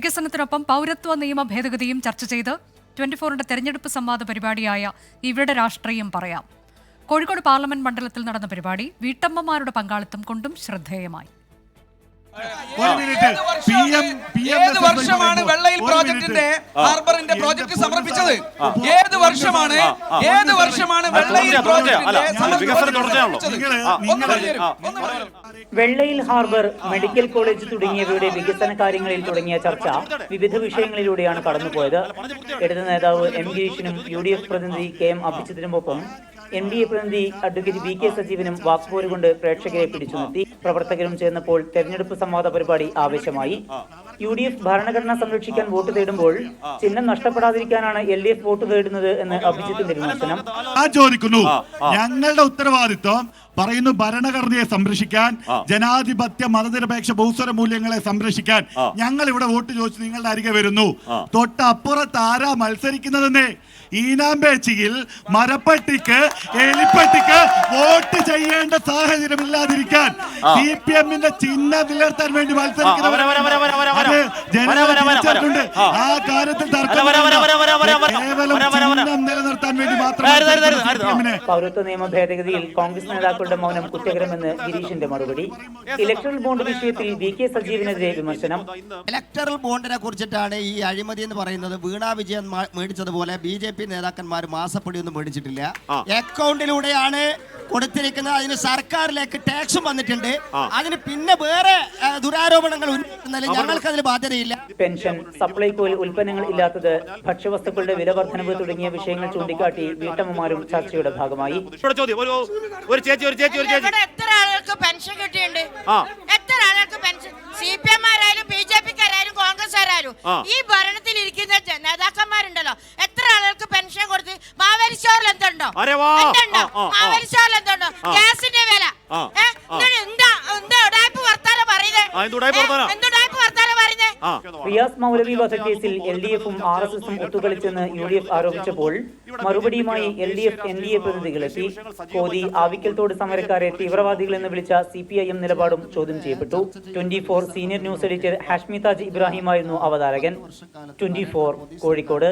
വികസനത്തിനൊപ്പം പൗരത്വ നിയമ ഭേദഗതിയും ചർച്ച ചെയ്ത് ട്വന്റി ഫോറിന്റെ തെരഞ്ഞെടുപ്പ് സംവാദ പരിപാടിയായ ഇവിടെ രാഷ്ട്രീയം പറയാം. കോഴിക്കോട് പാർലമെന്റ് മണ്ഡലത്തിൽ നടന്ന പരിപാടി വീട്ടമ്മമാരുടെ പങ്കാളിത്തം കൊണ്ടും ശ്രദ്ധേയമായി. ഒരു minute. P M P M ഏത് വർഷമാണ് വെള്ളയിൽ പ്രോജക്ടിന്റെ ഹാർബറിന്റെ പ്രോജക്ട് സമർപ്പിച്ചത്? ഏത് വർഷമാണ്? ഏത് വർഷമാണ് വെള്ളയിൽ. വെള്ളയിൽ ഹാർബർ മെഡിക്കൽ കോളേജ് തുടങ്ങിയവയുടെ വികസന കാര്യങ്ങളിൽ തുടങ്ങിയ ചർച്ച വിവിധ വിഷയങ്ങളിലൂടെയാണ് കടന്നുപോയത്. ഇടത് നേതാവ് എം ഗിരീഷിനും യു ഡി എഫ് പ്രതിനിധി കെ എം അഭിജിത്തിനുമൊപ്പം എൻ ഡി എ പ്രതിനിധി അഡ്വക്കേറ്റ് വി കെ സജീവനും വാക്പോര് കൊണ്ട് പ്രേക്ഷകരെ പിടിച്ചു നിർത്തി പ്രവർത്തകരും ചേർന്നപ്പോൾ തെരഞ്ഞെടുപ്പ് സംവാദ പരിപാടി ആവേശമായി. യു ഡി എഫ് ഭരണഘടന സംരക്ഷിക്കാൻ വോട്ട് തേടുമ്പോൾ ചിഹ്നം നഷ്ടപ്പെടാതിരിക്കാനാണ് എൽ ഡി എഫ് വോട്ട് തേടുന്നത് എന്ന് അഭിജിത്തിന്റെ വിമർശനം. ഞാൻ ചോദിക്കുന്നു. ഞങ്ങളുടെ ഉത്തരവാദിത്വം പറയുന്നു ഭരണഘടനയെ സംരക്ഷിക്കാൻ ജനാധിപത്യ മതനിരപേക്ഷ ബഹുസ്വര മൂല്യങ്ങളെ സംരക്ഷിക്കാൻ. ഞങ്ങൾ ഇവിടെ വോട്ട് ചോദിച്ചു നിങ്ങളുടെ അരികെ വരുന്നു. തൊട്ടപ്പുറത്ത് ആരാ മത്സരിക്കുന്നതെന്നേ? ഈനാമ്പേച്ചിയിൽ മരപ്പട്ടിക്ക് എലിപ്പട്ടിക്ക് വോട്ട് ചെയ്യേണ്ട സാഹചര്യം ഇല്ലാതിരിക്കാൻ സി പി എമ്മിന്റെ ചിഹ്നം നിലനിർത്താൻ വേണ്ടി വര, ആ. കാര്യത്തിൽ നിലനിർത്താൻ വേണ്ടി പൗരത്വ നിയമ ഭേദഗതിയിൽ കോൺഗ്രസ് നേതാക്കളുടെ മൗനം കുറ്റകരമെന്ന് ഗിരീഷിന്റെ മറുപടി. ഇലക്ട്രൽ ബോണ്ട് വിഷയത്തിൽ വി കെ സജീവിനെതിരെ വിമർശനം. ഇലക്ട്രൽ ബോണ്ടിനെ കുറിച്ചിട്ടാണ് ഈ അഴിമതി എന്ന് പറയുന്നത്. വീണ വിജയൻ മേടിച്ചതുപോലെ ബി ജെ പി നേതാക്കന്മാർ മാസപ്പടിയൊന്നും മേടിച്ചിട്ടില്ല. അക്കൗണ്ടിലൂടെയാണ് കൊടുത്തിരിക്കുന്നത്. അതിന് സർക്കാരിലേക്ക് ടാക്സും വന്നിട്ടുണ്ട്. അതിന് പിന്നെ വേറെ ദുരാരോപണങ്ങൾ ഉന്നയിക്കുന്നതിൽ ഞങ്ങൾക്ക് അതിൽ ബാധ്യതയില്ല. പെൻഷൻ സപ്ലൈകോയിൽ ഉൽപ്പന്നങ്ങൾ ഇല്ലാത്തത് ഭക്ഷ്യവസ്തുക്കളുടെ വില വർധനവ് തുടങ്ങിയ വിഷയങ്ങൾ ചൂണ്ടിക്കാട്ടി വീട്ടമ്മമാരും ചർച്ചയുടെ ഭാഗമായി ും. ചോദ്യം ഒരു ഒരു ചേച്ചി ഒരു ചേച്ചി ഒരു ചേച്ചി. എത്ര ആളുകൾക്ക് പെൻഷൻ കിട്ടിയിട്ടുണ്ട്. എത്ര ആളുകൾക്ക് പെൻഷൻ? സി പി എം ആരായാലും ബി ജെ പിക്കാരായാലും കോൺഗ്രസ് ആരായാലും ഈ ഭരണത്തിൽ ഇരിക്കുന്ന നേതാക്കന്മാരുണ്ടല്ലോ. എന്തുണ്ടോ? അരെ വാ. എന്തുണ്ടോ. മാവേലി എന്തുണ്ടോ? ഗ്യാസിന്റെ വില. എന്താ എന്താ ഉടായ്പ വർത്താനം പറയുന്നേ? ആ, എന്ത് ഉടായിപ്പ് വർത്താനാ? എന്ത് ഉടായ്പ വർത്താനം പറയുന്നേ? റിയാസ് മൗലവി വധക്കേസിൽ എൽ ഡി എഫും ആർ എസ് എസും ഒത്തുകളിച്ചെന്ന് യു ഡി എഫ് ആരോപിച്ചപ്പോൾ മറുപടിയുമായി L D F N D A പ്രതിനിധികളെത്തി. Kothi ആവിക്കൽത്തോട് സമരക്കാരെ തീവ്രവാദികളെന്ന് വിളിച്ച സി പി ഐ എം നിലപാടും ചോദ്യം ചെയ്യപ്പെട്ടു. Twenty four senior news editor Hashmi Taj ഇബ്രാഹിമായിരുന്നു അവതാരകൻ. Twenty four Kozhikode.